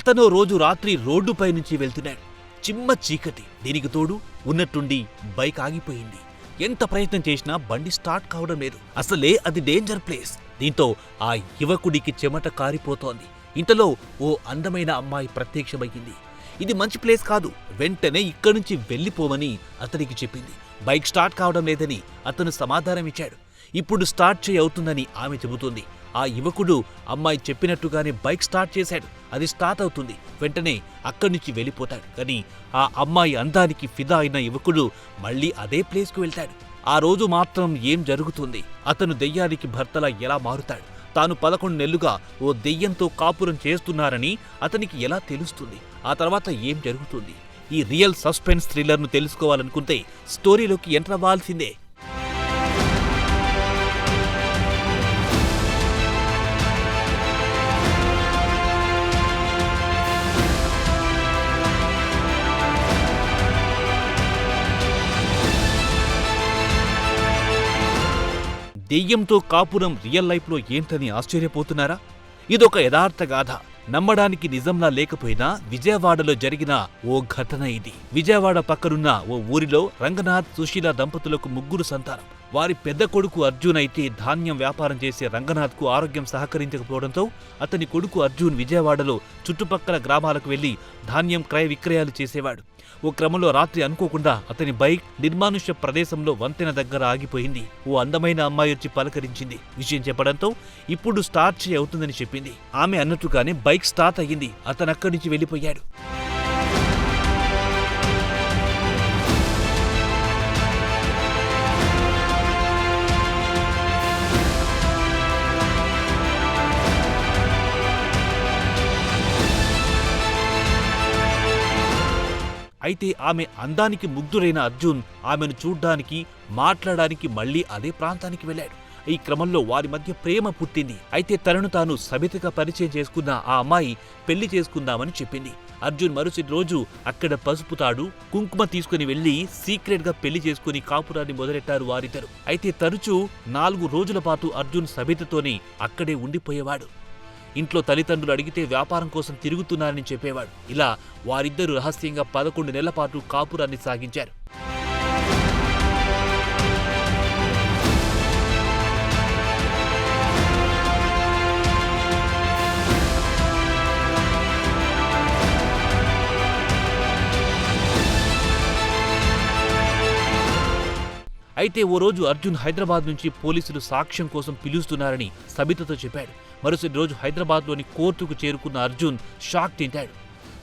అతను రోజు రాత్రి రోడ్డుపై నుంచి వెళ్తున్నాడు. చిమ్మ చీకటి. దీనికి తోడు ఉన్నట్టుండి బైక్ ఆగిపోయింది. ఎంత ప్రయత్నం చేసినా బండి స్టార్ట్ కావడం లేదు. అసలే అది డేంజర్ ప్లేస్. దీంతో ఆ యువకుడికి చెమట కారిపోతోంది. ఇంతలో ఓ అందమైన అమ్మాయి ప్రత్యక్షమయ్యింది. ఇది మంచి ప్లేస్ కాదు. వెంటనే ఇక్కడి నుంచి వెళ్ళిపోమని అతనికి చెప్పింది. బైక్ స్టార్ట్ కావడం లేదని అతను సమాధానం ఇచ్చాడు ఇప్పుడు స్టార్ట్ చేయి అవుతుందని ఆమె చెబుతుంది. ఆ యువకుడు అమ్మాయి చెప్పినట్టుగానే బైక్ స్టార్ట్ చేశాడు. అది స్టార్ట్ అవుతుంది. వెంటనే అక్కడి నుంచి వెళ్ళిపోతాడు. కానీ ఆ అమ్మాయి అందానికి ఫిదా అయిన యువకుడు మళ్ళీ అదే ప్లేస్కు వెళ్తాడు. ఆ రోజు మాత్రం ఏం జరుగుతుంది? అతను దెయ్యానికి భర్తలా ఎలా మారుతాడు? తాను పదకొండు నెలలుగా ఓ దెయ్యంతో కాపురం చేస్తున్నారని అతనికి ఎలా తెలుస్తుంది? ఆ తర్వాత ఏం జరుగుతుంది? ఈ రియల్ సస్పెన్స్ థ్రిల్లర్ను తెలుసుకోవాలనుకుంటే స్టోరీలోకి ఎంటర్ అవ్వాల్సిందే. దెయ్యంతో కాపురం రియల్ లైఫ్లో ఏంటని ఆశ్చర్యపోతున్నారా? ఇదొక యథార్థ గాథ. నమ్మడానికి నిజంలా లేకపోయినా విజయవాడలో జరిగిన ఓ ఘటన ఇది. విజయవాడ పక్కనున్న ఓ ఊరిలో రంగనాథ్ సుశీల దంపతులకు ముగ్గురు సంతానం. వారి పెద్ద కొడుకు అర్జున్ అయితే ధాన్యం వ్యాపారం చేసే రంగనాథ్కు ఆరోగ్యం సహకరించకపోవడంతో అతని కొడుకు అర్జున్ విజయవాడలో చుట్టుపక్కల గ్రామాలకు వెళ్ళి ధాన్యం క్రయ విక్రయాలు చేసేవాడు. ఓ క్రమంలో రాత్రి అనుకోకుండా అతని బైక్ నిర్మానుష్య ప్రదేశంలో వంతెన దగ్గర ఆగిపోయింది. ఓ అందమైన అమ్మాయి వచ్చి పలకరించింది. విషయం చెప్పడంతో ఇప్పుడు స్టార్ట్ అవుతుందని చెప్పింది. ఆమె అన్నట్టుగానే బైక్ స్టార్ట్ అయ్యింది. అతను అక్కడి నుంచి వెళ్ళిపోయాడు. అయితే ఆమె అందానికి ముగ్ధురైన అర్జున్ ఆమెను చూడ్డానికి మాట్లాడడానికి మళ్ళీ అదే ప్రాంతానికి వెళ్ళాడు. ఈ క్రమంలో వారి మధ్య ప్రేమ పుట్టింది. అయితే తనను తాను సబితగా పరిచయం చేసుకున్న ఆ అమ్మాయి పెళ్ళి చేసుకుందామని చెప్పింది. అర్జున్ మరుసటి రోజు అక్కడ పసుపు తాడు కుంకుమ తీసుకుని వెళ్ళి సీక్రెట్గా పెళ్ళి చేసుకుని కాపురాన్ని మొదలెట్టారు వారిద్దరు. అయితే తరచూ నాలుగు రోజుల పాటు అర్జున్ సబితతోనే అక్కడే ఉండిపోయేవాడు. ఇంట్లో తల్లిదండ్రులు అడిగితే వ్యాపారం కోసం తిరుగుతున్నారని చెప్పేవాడు. ఇలా వారిద్దరూ రహస్యంగా పదకొండు నెలల పాటు కాపురాన్ని సాగించారు. అయితే ఓ రోజు అర్జున్ హైదరాబాద్ నుంచి పోలీసులు సాక్ష్యం కోసం పిలుస్తున్నారని సబితతో చెప్పాడు. మరుసటి రోజు హైదరాబాద్లోని కోర్టుకు చేరుకున్న అర్జున్ షాక్ తింటాడు.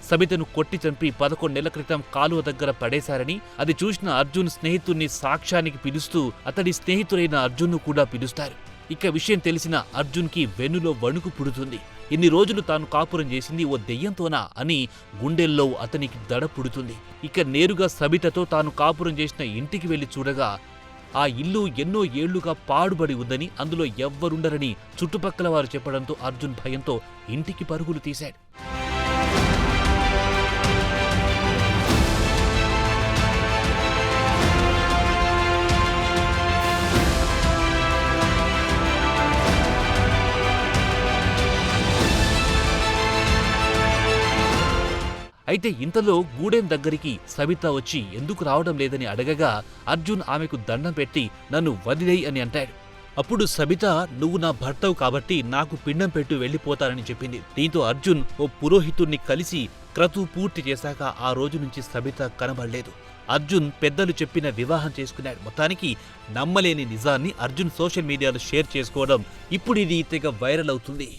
సబితను కొట్టి చంపి పదకొండు నెలల క్రితం కాలువ దగ్గర పడేశారని అది చూసిన అర్జున్ స్నేహితుణ్ణి సాక్ష్యానికి పిలుస్తూ అతడి స్నేహితుడైన అర్జున్ను కూడా పిలుస్తారు. ఇక విషయం తెలిసిన అర్జున్కి వెన్నులో వణుకు పుడుతుంది. ఇన్ని రోజులు తాను కాపురం చేసింది ఓ దెయ్యంతోనా అని గుండెల్లో అతనికి దడ పుడుతుంది. ఇక నేరుగా సబితతో తాను కాపురం చేసిన ఇంటికి వెళ్ళి చూడగా ఆ ఇల్లు ఎన్నో ఏళ్ళుగా పాడుబడి ఉందని అందులో ఎవ్వరుండరని చుట్టుపక్కల వారు చెప్పడంతో అర్జున్ భయంతో ఇంటికి పరుగులు తీశాడు. అయితే ఇంతలో గూడెం దగ్గరికి సబిత వచ్చి ఎందుకు రావడం లేదని అడగగా అర్జున్ ఆమెకు దండం పెట్టి నన్ను వదిలేయి అని అంటాడు. అప్పుడు సబిత నువ్వు నా భర్తవు కాబట్టి నాకు పిండం పెట్టు వెళ్ళిపోతానని చెప్పింది. దీంతో అర్జున్ ఓ పురోహితుణ్ణి కలిసి క్రతు పూర్తి చేశాక ఆ రోజు నుంచి సబిత కనబడలేదు. అర్జున్ పెద్దలు చెప్పిన వివాహం చేసుకున్నాడు. మొత్తానికి నమ్మలేని నిజాన్ని అర్జున్ సోషల్ మీడియాలో షేర్ చేసుకోవడం ఇప్పుడు ఇది తెగ వైరల్ అవుతుంది.